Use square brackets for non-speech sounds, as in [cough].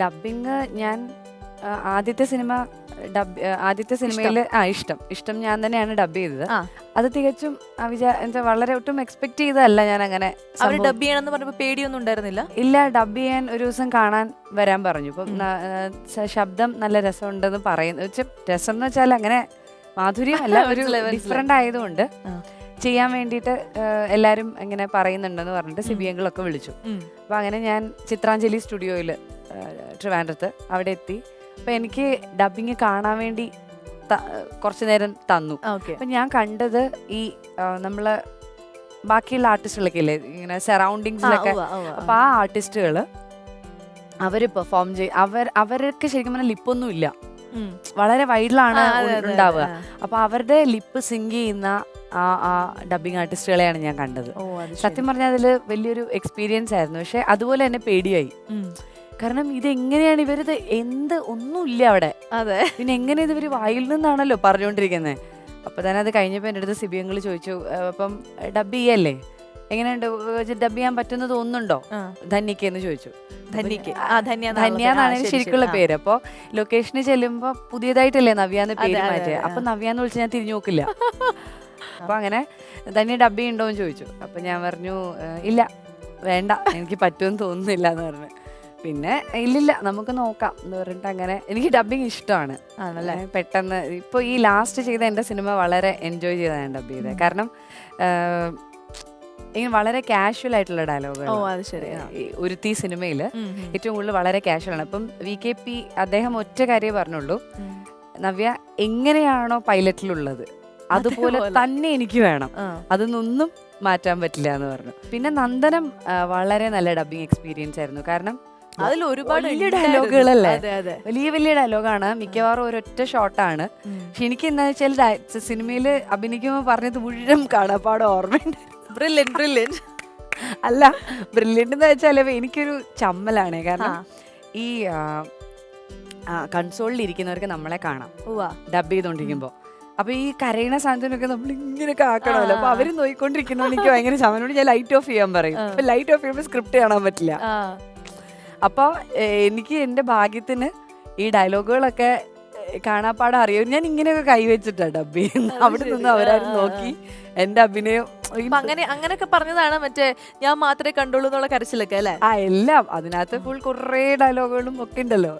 Dubbing ഞാൻ ആദ്യത്തെ cinema dub ആദ്യത്തെ സിനിമയിൽ ആ ഇഷ്ടം. ഇഷ്ടം ഞാൻ തന്നെയാണ് ഡബ് ചെയ്തത്. അത് തികച്ചും എന്താ വളരെ ഒട്ടും എക്സ്പെക്ട് ചെയ്തതല്ല ഞാൻ അങ്ങനെ അവർ ഡബ് ചെയ്യണമെന്ന് പറഞ്ഞപ്പോൾ പേടിയൊന്നും ഉണ്ടായിരുന്നില്ല? ഇല്ല ഡബ് ചെയ്യാൻ ഒരു ദിവസം കാണാൻ വരാൻ പറഞ്ഞു. ഇപ്പം ശബ്ദം നല്ല രസമുണ്ടെന്ന് പറയുന്നു രസം എന്ന് വെച്ചാൽ അങ്ങനെ മാധുര്യമല്ല [laughs] ഒരു. ഡിഫറെന്റ് ആയതുകൊണ്ട്. ചെയ്യാൻ വേണ്ടിയിട്ട് എല്ലാവരും ഇങ്ങനെ പറയുന്നുണ്ടെന്ന് പറഞ്ഞിട്ട് സിബിയങ്ങളൊക്കെ വിളിച്ചു. അപ്പോൾ അങ്ങനെ ഞാൻ ചിത്രാഞ്ജലി സ്റ്റുഡിയോയിൽ ട്രിവാൻഡ്രത്ത് അവിടെ എത്തി. അപ്പോൾ എനിക്ക് ഡബിങ് കാണാൻ വേണ്ടി കുറച്ച് നേരം തന്നു. ഓക്കെ. അപ്പം ഞാൻ കണ്ടത് ഈ നമ്മൾ നമ്മൾ ബാക്കിയുള്ള ആർട്ടിസ്റ്റുകളൊക്കെ ഇല്ലേ? ഇങ്ങനെ സറൗണ്ടിങ്സിലൊക്കെ. അപ്പം ആ ആർട്ടിസ്റ്റുകൾ അവർ പെർഫോം ചെയ്യും അവർ അവർക്ക് ശരിക്കും പറഞ്ഞാൽ ലിപ്പൊന്നും ഇല്ല വളരെ വൈഡിലാണ് ഉണ്ടാവുക. അപ്പൊ അവരുടെ ലിപ്പ് സിങ്ക് ചെയ്യുന്ന ആ ആ ഡബിങ് ആർട്ടിസ്റ്റുകളെയാണ് ഞാൻ കണ്ടത്. സത്യം പറഞ്ഞാൽ അതിൽ വലിയൊരു എക്സ്പീരിയൻസ് ആയിരുന്നു. പക്ഷെ അതുപോലെ തന്നെ പേടിയായി. കാരണം ഇത് എങ്ങനെയാണ് ഇവരിത് എന്ത് ഒന്നുമില്ല അവിടെ. അതെ. പിന്നെ എങ്ങനെ ഇത് ഇവർ വായിൽ നിന്നാണല്ലോ പറഞ്ഞുകൊണ്ടിരിക്കുന്നത് അപ്പൊ തന്നെ അത് കഴിഞ്ഞപ്പോ എന്റെ അടുത്ത് സിബിയങ്ങൾ ചോദിച്ചു അപ്പം ഡബ് ചെയ്യല്ലേ? എങ്ങനെയുണ്ട്? ഡബ് ചെയ്യാൻ പറ്റുന്ന തോന്നുന്നുണ്ടോ. ധന്യക്ക് എന്ന് ചോദിച്ചു. ധന്യക്ക് ധന്യ എന്നാ എന്നാണ് ശരിക്കുള്ള പേര്. അപ്പൊ ലൊക്കേഷന് ചെല്ലുമ്പോ പുതിയതായിട്ടല്ലേ നവ്യാന്ന് പേര് മാറ്റിയത് അപ്പൊ നവ്യാന്ന് വിളിച്ച് ഞാൻ തിരിഞ്ഞു നോക്കില്ല. [laughs] അപ്പൊ അങ്ങനെ ധന്യ ഡബ് ചെയ്യണ്ടോന്ന് ചോദിച്ചു. അപ്പൊ ഞാൻ പറഞ്ഞു ഇല്ല വേണ്ട എനിക്ക് പറ്റുമെന്ന് തോന്നുന്നില്ല എന്ന് പറഞ്ഞു. പിന്നെ ഇല്ലില്ല നമുക്ക് നോക്കാം എന്ന് പറഞ്ഞിട്ട് അങ്ങനെ എനിക്ക് ഡബിങ് ഇഷ്ടമാണ്. ആണല്ലേ? പെട്ടെന്ന് ഇപ്പോൾ ഈ ലാസ്റ്റ് ചെയ്ത എന്റെ സിനിമ വളരെ എൻജോയ് ചെയ്താണ് ഞാൻ ഡബ് ചെയ്തത്. കാരണം ഇങ്ങനെ വളരെ കാഷ്വൽ ആയിട്ടുള്ള ഡയലോഗ് ഓ അത് ശരിയാണ് ഉരുത്തി സിനിമയിൽ. ഏറ്റവും കൂടുതൽ വളരെ കാഷ്വൽ ആണ്. അപ്പം വി കെ പി അദ്ദേഹം ഒറ്റ കാര്യമേ പറഞ്ഞുള്ളൂ. നവ്യ എങ്ങനെയാണോ പൈലറ്റിലുള്ളത് അതുപോലെ തന്നെ എനിക്ക് വേണം. അതിനൊന്നും മാറ്റാൻ പറ്റില്ല എന്ന് പറഞ്ഞു. പിന്നെ നന്ദനം വളരെ നല്ല ഡബിങ് എക്സ്പീരിയൻസ് ആയിരുന്നു. കാരണം അതിൽ ഒരുപാട് വലിയ ഡയലോഗുകളല്ലേ? വലിയ വലിയ ഡയലോഗാണ് മിക്കവാറും ഒരൊറ്റ ഷോട്ടാണ്. പക്ഷെ എനിക്ക് എന്താ വെച്ചാൽ സിനിമയിൽ അഭിനയിക്കുമ്പോൾ പറഞ്ഞത് മുഴുവൻ കാണാപ്പാട് ഓർമ്മയുണ്ട്. ബ്രില്യൻ ബ്രില്യൻ അല്ല ബ്രില്യന്റ് എന്ന് വെച്ചാൽ എനിക്കൊരു ചമ്മലാണ്. കാരണം ഈ കൺസോളിൽ ഇരിക്കുന്നവർക്ക് നമ്മളെ കാണാം. ഡബ് ചെയ്തോണ്ടിരിക്കുമ്പോ. അപ്പൊ ഈ കരയണ സാധനത്തിനൊക്കെ നമ്മൾ ഇങ്ങനെ കാക്കണമല്ലോ. അപ്പൊ അവർ നോയിക്കൊണ്ടിരിക്കുന്ന. എനിക്ക് ഭയങ്കര ചമ്മനോട് ഞാൻ ലൈറ്റ് ഓഫ് ചെയ്യാൻ പറയും. അപ്പൊ ലൈറ്റ് ഓഫ് ചെയ്യുമ്പോൾ സ്ക്രിപ്റ്റ് കാണാൻ പറ്റില്ല. അപ്പൊ എനിക്ക് എന്റെ ഭാഗ്യത്തിന് ഈ ഡയലോഗുകളൊക്കെ കാണാപ്പാടം അറിയും? ഞാൻ ഇങ്ങനെയൊക്കെ കൈവച്ചിട്ടാ ഡബ് ചെയ്യുന്നത് അവിടെ. നിന്ന് അവരാരും നോക്കി. എന്റെ അഭിനയം അങ്ങനെ അങ്ങനെയൊക്കെ പറഞ്ഞതാണ് മറ്റേ ഞാൻ മാത്രമേ കണ്ടുള്ളൂ എന്നുള്ള കരച്ചിലൊക്കെ അല്ലേ? ആ എല്ലാം. അതിനകത്ത് ഫുൾ കുറേ ഡയലോഗുകളും ഒക്കെ ഉണ്ടല്ലോ.